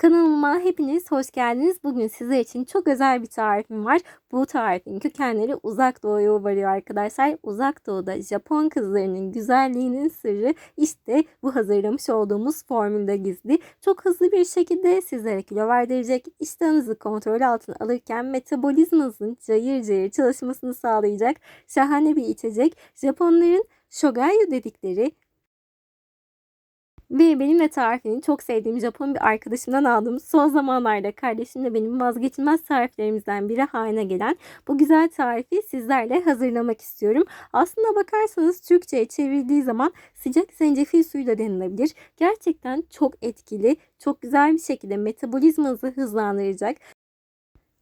Kanalıma hepiniz hoş geldiniz. Bugün sizler için çok özel bir tarifim var. Bu tarifin kökenleri uzak doğuya varıyor arkadaşlar. Uzak doğuda Japon kızlarının güzelliğinin sırrı işte bu hazırlamış olduğumuz formülde gizli. Çok hızlı bir şekilde sizlere kilo verdirecek, iştahınızı kontrol altına alırken metabolizmanızın cayır cayır çalışmasını sağlayacak şahane bir içecek. Japonların shogayu dedikleri ve benim de tarifini çok sevdiğim Japon bir arkadaşımdan aldım. Son zamanlarda kardeşimle benim vazgeçilmez tariflerimizden biri haline gelen bu güzel tarifi sizlerle hazırlamak istiyorum. Aslında bakarsanız Türkçe'ye çevrildiği zaman sıcak zencefil suyu da denilebilir. Gerçekten çok etkili, çok güzel bir şekilde metabolizmanızı hızlandıracak.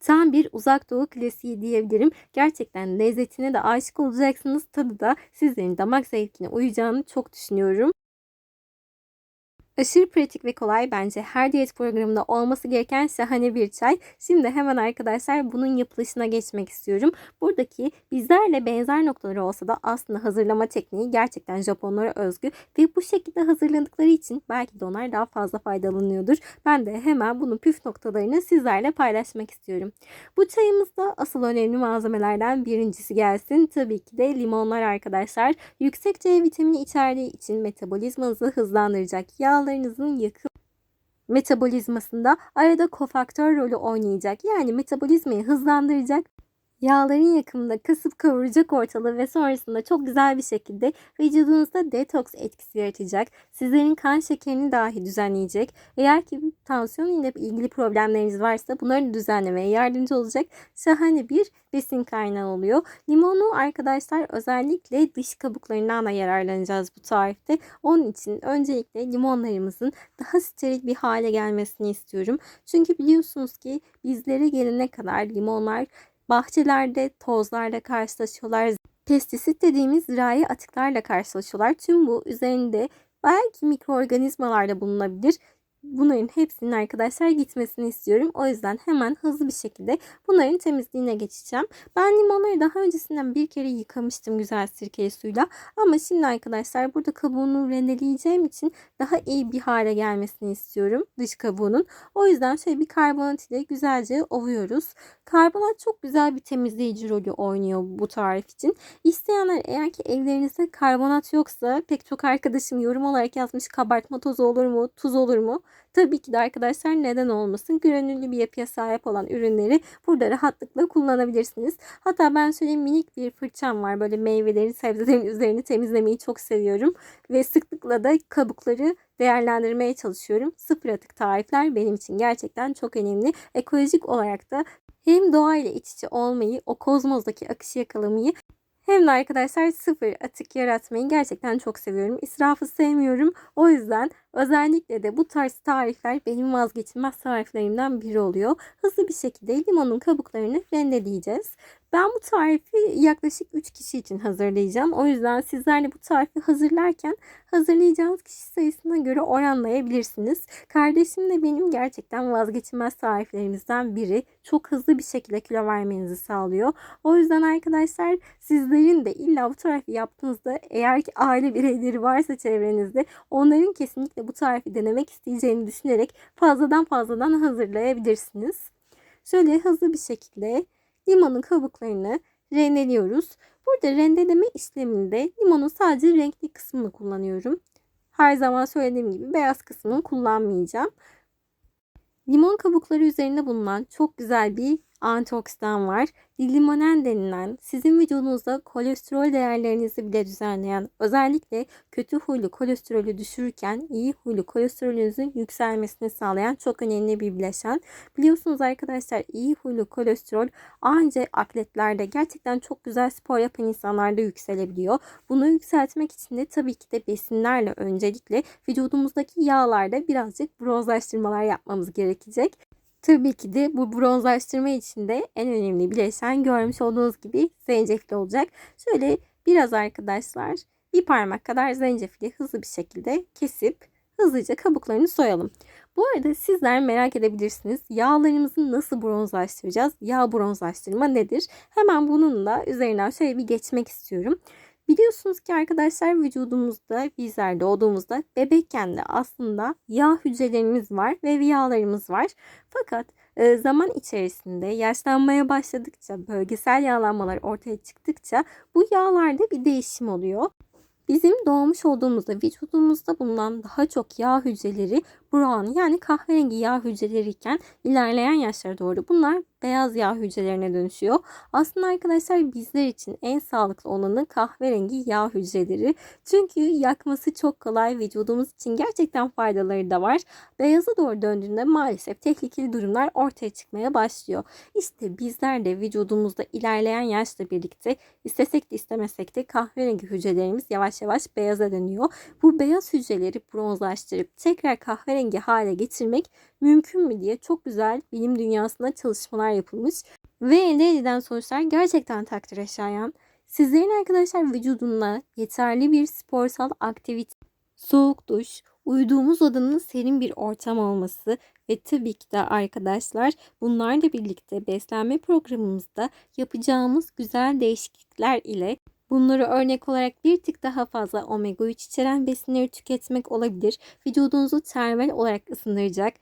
Tam bir uzak doğu klasiği diyebilirim. Gerçekten lezzetine de aşık olacaksınız. Tadı da sizlerin damak zevkine uyacağını çok düşünüyorum. Aşırı pratik ve kolay bence her diyet programında olması gereken şahane bir çay. Şimdi hemen arkadaşlar bunun yapılışına geçmek istiyorum. Buradaki bizlerle benzer noktaları olsa da aslında hazırlama tekniği gerçekten Japonlara özgü ve bu şekilde hazırladıkları için belki de onlar daha fazla faydalanıyordur. Ben de hemen bunun püf noktalarını sizlerle paylaşmak istiyorum. Bu çayımızda asıl önemli malzemelerden birincisi gelsin. Tabii ki de limonlar arkadaşlar. Yüksek C vitamini içerdiği için metabolizmanızı hızlandıracak yağ yağlarınızın yakım metabolizmasında arada kofaktör rolü oynayacak. Yani metabolizmayı hızlandıracak Yağların yakımında kasıp kavuracak ortalığı ve sonrasında çok güzel bir şekilde vücudunuzda detoks etkisi yaratacak. Sizlerin kan şekerini dahi düzenleyecek. Eğer ki tansiyon ile ilgili problemleriniz varsa bunları düzenlemeye yardımcı olacak şahane bir besin kaynağı oluyor. Limonu arkadaşlar özellikle dış kabuklarından da yararlanacağız bu tarifte. Onun için öncelikle limonlarımızın daha steril bir hale gelmesini istiyorum. Çünkü biliyorsunuz ki bizlere gelene kadar limonlar bahçelerde tozlarla karşılaşıyorlar. Pestisit dediğimiz zirai atıklarla karşılaşıyorlar. Tüm bu üzerinde belki mikroorganizmalar da bulunabilir bunların hepsinin arkadaşlar gitmesini istiyorum. O yüzden hemen hızlı bir şekilde bunların temizliğine geçeceğim. Ben limonları daha öncesinden bir kere yıkamıştım güzel sirkeli suyla. Ama şimdi arkadaşlar burada kabuğunu rendeleyeceğim için daha iyi bir hale gelmesini istiyorum dış kabuğunun. O yüzden şöyle bir karbonat ile güzelce ovuyoruz. Karbonat çok güzel bir temizleyici rolü oynuyor bu tarif için. İsteyenler eğer ki evlerinizde karbonat yoksa pek çok arkadaşım yorum olarak yazmış kabartma tozu olur mu, tuz olur mu? Tabii ki de arkadaşlar neden olmasın granüllü bir yapıya sahip olan ürünleri burada rahatlıkla kullanabilirsiniz. Hatta ben söyleyeyim minik bir fırçam var. Böyle meyvelerin, sebzelerin üzerini temizlemeyi çok seviyorum. Ve sıklıkla da kabukları değerlendirmeye çalışıyorum. Sıfır atık tarifler benim için gerçekten çok önemli. Ekolojik olarak da hem doğayla iç içe olmayı, o kozmozdaki akışı yakalamayı hem de arkadaşlar sıfır atık yaratmayı gerçekten çok seviyorum. İsrafı sevmiyorum. O yüzden özellikle de bu tarz tarifler benim vazgeçilmez tariflerimden biri oluyor. Hızlı bir şekilde limonun kabuklarını rendeleyeceğiz. Ben bu tarifi yaklaşık 3 kişi için hazırlayacağım. O yüzden sizler de bu tarifi hazırlarken hazırlayacağınız kişi sayısına göre oranlayabilirsiniz. Kardeşim de benim gerçekten vazgeçilmez tariflerimizden biri. Çok hızlı bir şekilde kilo vermenizi sağlıyor. O yüzden arkadaşlar sizlerin de illa bu tarifi yaptığınızda eğer ki aile bireyleri varsa çevrenizde onların kesinlikle bu tarifi denemek isteyeceğini düşünerek fazladan fazladan hazırlayabilirsiniz. Şöyle hızlı bir şekilde limonun kabuklarını rendeliyoruz. Burada rendeleme işleminde limonun sadece renkli kısmını kullanıyorum. Her zaman söylediğim gibi beyaz kısmını kullanmayacağım. Limon kabukları üzerinde bulunan çok güzel bir antioksidan var. Lilimonen denilen sizin vücudunuzda kolesterol değerlerinizi bile düzenleyen özellikle kötü huylu kolesterolü düşürürken iyi huylu kolesterolünüzün yükselmesini sağlayan çok önemli bir bileşen. Biliyorsunuz arkadaşlar iyi huylu kolesterol ancak atletlerde gerçekten çok güzel spor yapan insanlarda yükselebiliyor. Bunu yükseltmek için de tabii ki de besinlerle öncelikle vücudumuzdaki yağlarda birazcık bronzlaştırmalar yapmamız gerekecek. Tabii ki de bu bronzlaştırma için de en önemli bileşen görmüş olduğunuz gibi zencefil olacak. Şöyle biraz arkadaşlar bir parmak kadar zencefili hızlı bir şekilde kesip hızlıca kabuklarını soyalım. Bu arada sizler merak edebilirsiniz. Yağlarımızı nasıl bronzlaştıracağız? Yağ bronzlaştırma nedir? Hemen bununla üzerinden şöyle bir geçmek istiyorum. Biliyorsunuz ki arkadaşlar vücudumuzda bizler doğduğumuzda bebekken de aslında yağ hücrelerimiz var ve yağlarımız var. Fakat e, zaman içerisinde yaşlanmaya başladıkça bölgesel yağlanmalar ortaya çıktıkça bu yağlarda bir değişim oluyor. Bizim doğmuş olduğumuzda vücudumuzda bulunan daha çok yağ hücreleri brown yani kahverengi yağ hücreleri iken ilerleyen yaşlara doğru bunlar beyaz yağ hücrelerine dönüşüyor. Aslında arkadaşlar bizler için en sağlıklı olanı kahverengi yağ hücreleri. Çünkü yakması çok kolay vücudumuz için gerçekten faydaları da var. Beyaza doğru döndüğünde maalesef tehlikeli durumlar ortaya çıkmaya başlıyor. İşte bizler de vücudumuzda ilerleyen yaşla birlikte istesek de istemesek de kahverengi hücrelerimiz yavaş yavaş beyaza dönüyor. Bu beyaz hücreleri bronzlaştırıp tekrar kahverengi hale getirmek mümkün mü diye çok güzel bilim dünyasında çalışmalar yapılmış. Ve elde edilen sonuçlar gerçekten takdire şayan. Sizlerin arkadaşlar vücudunda yeterli bir sporsal aktivite, soğuk duş, uyuduğumuz odanın serin bir ortam olması ve tabii ki de arkadaşlar bunlarla birlikte beslenme programımızda yapacağımız güzel değişiklikler ile Bunları örnek olarak bir tık daha fazla omega 3 içeren besinleri tüketmek olabilir. Vücudunuzu termal olarak ısındıracak,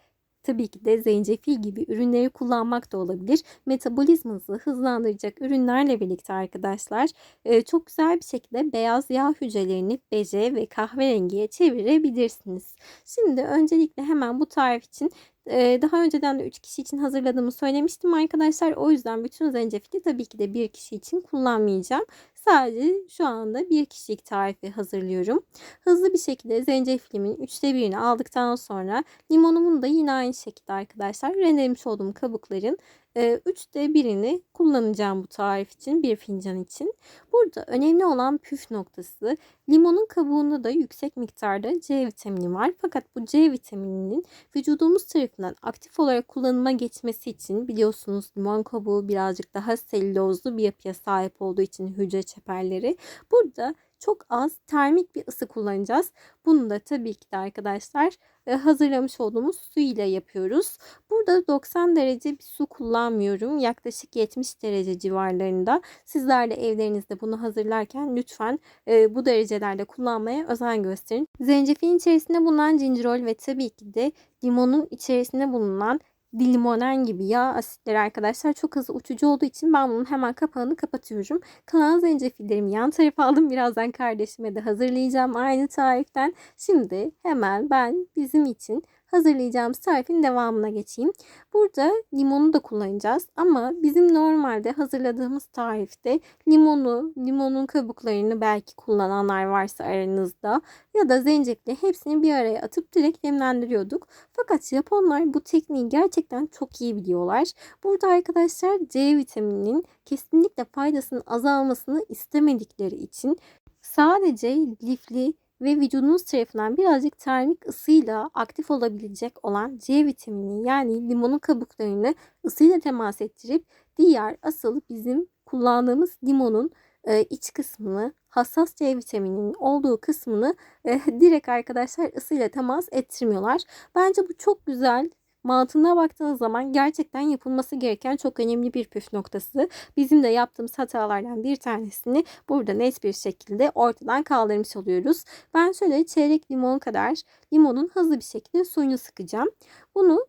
Tabii ki de zencefil gibi ürünleri kullanmak da olabilir. Metabolizmanızı hızlandıracak ürünlerle birlikte arkadaşlar e, çok güzel bir şekilde beyaz yağ hücrelerini beje ve kahverengiye çevirebilirsiniz. Şimdi öncelikle hemen bu tarif için e, daha önceden de 3 kişi için hazırladığımı söylemiştim arkadaşlar. O yüzden bütün zencefili tabii ki de bir kişi için kullanmayacağım. Sadece şu anda bir kişilik tarifi hazırlıyorum. Hızlı bir şekilde zencefilimin üçte birini aldıktan sonra limonumun da yine aynı şekilde arkadaşlar rendelemiş olduğum kabukların e, üçte birini kullanacağım bu tarif için bir fincan için. Burada önemli olan püf noktası limonun kabuğunda da yüksek miktarda C vitamini var. Fakat bu C vitamininin vücudumuz tarafından aktif olarak kullanıma geçmesi için biliyorsunuz limon kabuğu birazcık daha selülozlu bir yapıya sahip olduğu için hücre çeperleri. Burada çok az termik bir ısı kullanacağız. Bunu da tabii ki de arkadaşlar e, hazırlamış olduğumuz su ile yapıyoruz. Burada 90 derece bir su kullanmıyorum. Yaklaşık 70 derece civarlarında. Sizler de evlerinizde bunu hazırlarken lütfen e, bu derecelerde kullanmaya özen gösterin. Zencefilin içerisinde bulunan cincirol ve tabii ki de limonun içerisinde bulunan dilimonen gibi yağ asitleri arkadaşlar çok hızlı uçucu olduğu için ben bunun hemen kapağını kapatıyorum. Kalan zencefillerimi yan tarafa aldım. Birazdan kardeşime de hazırlayacağım aynı tariften. Şimdi hemen ben bizim için hazırlayacağımız tarifin devamına geçeyim. Burada limonu da kullanacağız ama bizim normalde hazırladığımız tarifte limonu, limonun kabuklarını belki kullananlar varsa aranızda ya da zencefili hepsini bir araya atıp direkt demlendiriyorduk. Fakat Japonlar bu tekniği gerçekten çok iyi biliyorlar. Burada arkadaşlar C vitamininin kesinlikle faydasının azalmasını istemedikleri için sadece lifli ve vücudunuz tarafından birazcık termik ısıyla aktif olabilecek olan C vitamini yani limonun kabuklarını ısıyla temas ettirip diğer asıl bizim kullandığımız limonun e, iç kısmını hassas C vitamininin olduğu kısmını e, direkt arkadaşlar ısıyla temas ettirmiyorlar. Bence bu çok güzel mantığına baktığınız zaman gerçekten yapılması gereken çok önemli bir püf noktası. Bizim de yaptığımız hatalardan bir tanesini burada net bir şekilde ortadan kaldırmış oluyoruz. Ben şöyle çeyrek limon kadar limonun hızlı bir şekilde suyunu sıkacağım. Bunu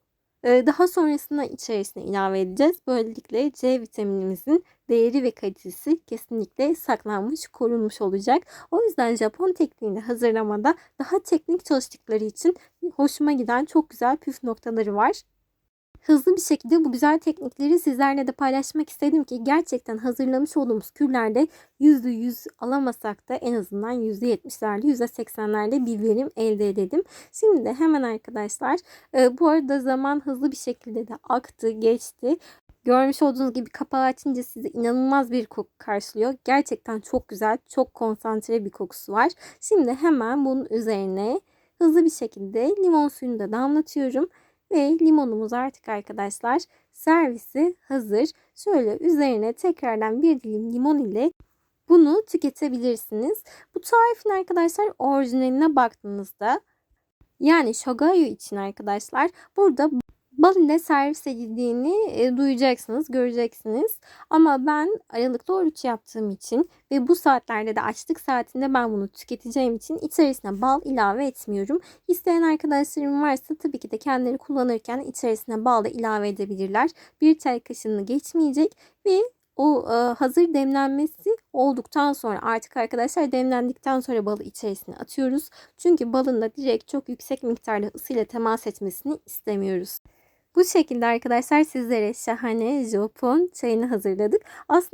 daha sonrasında içerisine ilave edeceğiz. Böylelikle C vitaminimizin değeri ve kalitesi kesinlikle saklanmış, korunmuş olacak. O yüzden Japon tekniğini hazırlamada daha teknik çalıştıkları için hoşuma giden çok güzel püf noktaları var hızlı bir şekilde bu güzel teknikleri sizlerle de paylaşmak istedim ki gerçekten hazırlamış olduğumuz kürlerde %100 alamasak da en azından %70'lerde %80'lerde bir verim elde edelim. Şimdi hemen arkadaşlar e, bu arada zaman hızlı bir şekilde de aktı geçti. Görmüş olduğunuz gibi kapağı açınca sizi inanılmaz bir koku karşılıyor. Gerçekten çok güzel, çok konsantre bir kokusu var. Şimdi hemen bunun üzerine hızlı bir şekilde limon suyunu da damlatıyorum. Ve limonumuz artık arkadaşlar servisi hazır. Şöyle üzerine tekrardan bir dilim limon ile bunu tüketebilirsiniz. Bu tarifin arkadaşlar orijinaline baktığınızda yani shogayu için arkadaşlar burada bal ile servis edildiğini e, duyacaksınız, göreceksiniz. Ama ben aralıklı oruç yaptığım için ve bu saatlerde de açlık saatinde ben bunu tüketeceğim için içerisine bal ilave etmiyorum. İsteyen arkadaşlarım varsa tabii ki de kendileri kullanırken içerisine bal da ilave edebilirler. Bir çay kaşığını geçmeyecek ve o e, hazır demlenmesi olduktan sonra artık arkadaşlar demlendikten sonra balı içerisine atıyoruz. Çünkü balın da direkt çok yüksek miktarda ısıyla temas etmesini istemiyoruz. Bu şekilde arkadaşlar sizlere şahane Japon çayını hazırladık. Aslında